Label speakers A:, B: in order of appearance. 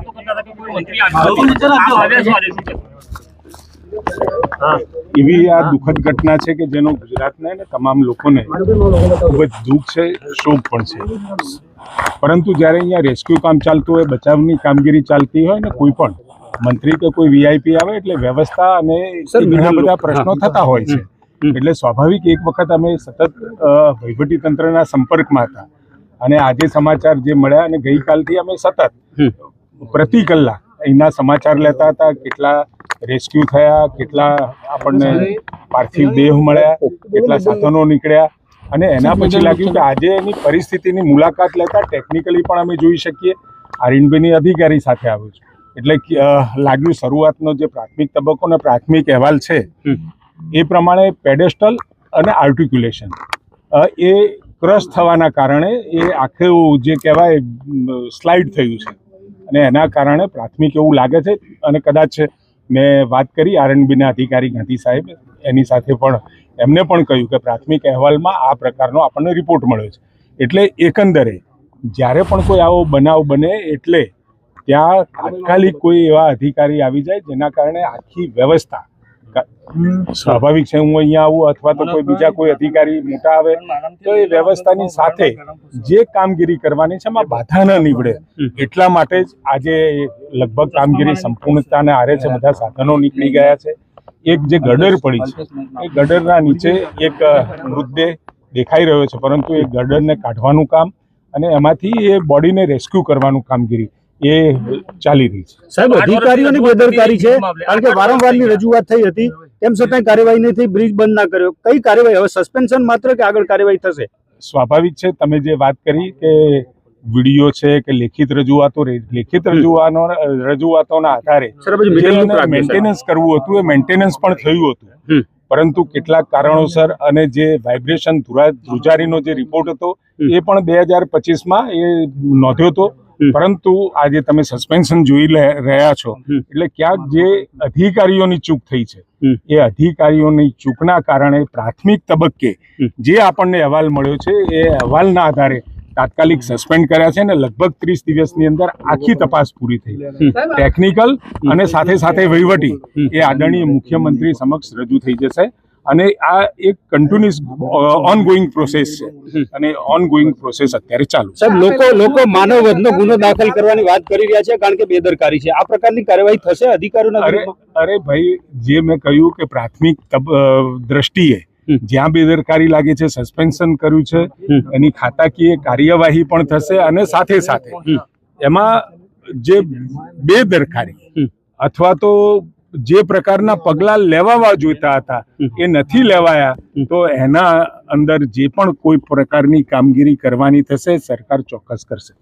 A: વાતો કરતા હતા કે કોઈ મંત્રી આવ્યો?
B: એવી આ દુઃખદ ઘટના છે કે જેનો ગુજરાતને અને તમામ લોકોને ખૂબ જ દુઃખ છે શોક પણ છે. પરંતુ જ્યારે અહીંયા રેસ્ક્યુ કામ ચાલતું હોય બચાવની કામગીરી ચાલતી હોય ને કોઈ પણ મંત્રી કે કોઈ વીઆઈપી આવે એટલે વ્યવસ્થા અને ઘણા બધા પ્રશ્નો થતા હોય છે. એટલે સ્વાભાવિક એક વખત અમે સતત વહીવટીતંત્રના સંપર્કમાં હતા. અને આજે સમાચાર જે મળ્યા અને ગઈકાલથી અમે સતત પ્રતિ કલાક. અહીંના સમાચાર લેતા હતા કેટલા રેસ્ક્યુ થયા કેટલા આપણને પાર્થિવ દેહ મળ્યા કેટલા સાધનો નીકળ્યા. અને એના પછી લાગ્યું કે આજે એની પરિસ્થિતિની મુલાકાત લેતા ટેકનિકલી પણ અમે જોઈ શકીએ. આરએનબીની અધિકારી સાથે આવ્યું છે. એટલે લાગ્યું શરૂઆતનો જે પ્રાથમિક તબક્કો અને પ્રાથમિક અહેવાલ છે એ પ્રમાણે પેડેસ્ટલ અને આર્ટિક્યુલેશન એ ક્રશ થવાના કારણે એ આખું જે કહેવાય સ્લાઇડ થયું છે. અને એના કારણે પ્રાથમિક એવું લાગે છે અને કદાચ મેં વાત કરી આરએનબીના અધિકારી ગાંધી સાહેબ એની સાથે પણ. એમને પણ કહ્યું કે પ્રાથમિક અહેવાલમાં આ પ્રકારનો આપણને રિપોર્ટ મળ્યો છે. એટલે એકંદરે જ્યારે પણ કોઈ આવો બનાવ બને એટલે ત્યાં તાત્કાલિક કોઈ એવા અધિકારી આવી જાય જેના કારણે આખી વ્યવસ્થા સ્વાભાવિક છે, હું અહીંયા આવું અથવા તો કોઈ બીજા કોઈ અધિકારી મોટા આવે, તો એ વ્યવસ્થાની સાથે જે કામગીરી કરવાની છે, એમાં બાધા ન નીવડે. એટલા માટે જ આજે લગભગ કામગીરી સંપૂર્ણતાને આરે છે, બધા સાધનો નીકળી ગયા છે. એક જે ગડર પડી છે, એ ગડરના નીચે એક મૃતદેહ દેખાઈ રહ્યો છે, પરંતુ એ ગડરને કાઢવાનું કામ અને એમાંથી એ બોડીને રેસ્ક્યુ કરવાનું કામગીરી. એ ચાલી રહી છે.
C: સાહેબ અધિકારીઓની બેદરકારી છે. કારણ કે વારંવારની રજૂઆત થઈ હતી. તેમ છતાં કાર્યવાહી નહીં થઈ બ્રિજ બંધ ના કર્યો. કઈ કાર્યવાહી? હવે સસ્પેન્શન માત્ર કે આગળ કાર્યવાહી થશે?
B: સ્વાભાવિક છે તમે જે વાત કરી કે વીડિયો છે કે લેખિત રજૂઆતો રે- લેખિત રજૂઆતો રજૂઆતોના આધારે. મેન્ટેનન્સ કરવું હતું એ મેન્ટેનન્સ પણ થયું હતું. પરંતુ કેટલાક કારણોસર અને જે વાઇબ્રેશન ધ્રુજારીનો જે રિપોર્ટ હતો એ પણ બે હજાર પચીસમાં એ નોંધ્યો હતો. પરંતુ આજે તમે સસ્પેન્શન જોઈ રહ્યા છો એટલે ક્યાંક જે અધિકારીઓની ચૂક થઈ છે એ અધિકારીઓની ચૂકના કારણે પ્રાથમિક તબક્કે જે આપણને અહેવાલ મળ્યો છે એ અહેવાલના આધારે તાત્કાલિક સસ્પેન્ડ કર્યા છે અને લગભગ ત્રીસ દિવસની અંદર આખી તપાસ પૂરી થઈ. ટેકનિકલ અને સાથે સાથે વહીવટી એ આદરણીય મુખ્યમંત્રી સમક્ષ રજૂ થઈ જશે. અને આ એક કન્ટિન્યુઅસ ઓનગોઈંગ પ્રોસેસ છે. અને ઓનગોઈંગ પ્રોસેસ અત્યારે ચાલુ
C: સાહેબ લોકો લોકો માનવ વધનો ગુનો દાખલ કરવાની વાત કરી રહ્યા છે કારણ કે બેદરકારી છે. આ પ્રકારની કાર્યવાહી થશે અધિકારીઓના
B: અરે અરે ભાઈ જે મેં કહ્યું કે પ્રાથમિક અ, દ્રષ્ટિએ જ્યાં બેદરકારી લાગે છે સસ્પેન્શન કર્યું છે એની ખાતાકીય કાર્યવાહી પણ થશે અને સાથે સાથે એમાં જે બેદરકારી અથવા તો જે પ્રકારના પગલાં લેવાવા જોઈતા હતા, એ નથી લેવાયા, તો એના અંદર જે પણ કોઈ પ્રકારની કામગીરી કરવાની થશે, સરકાર ચોક્કસ કરશે.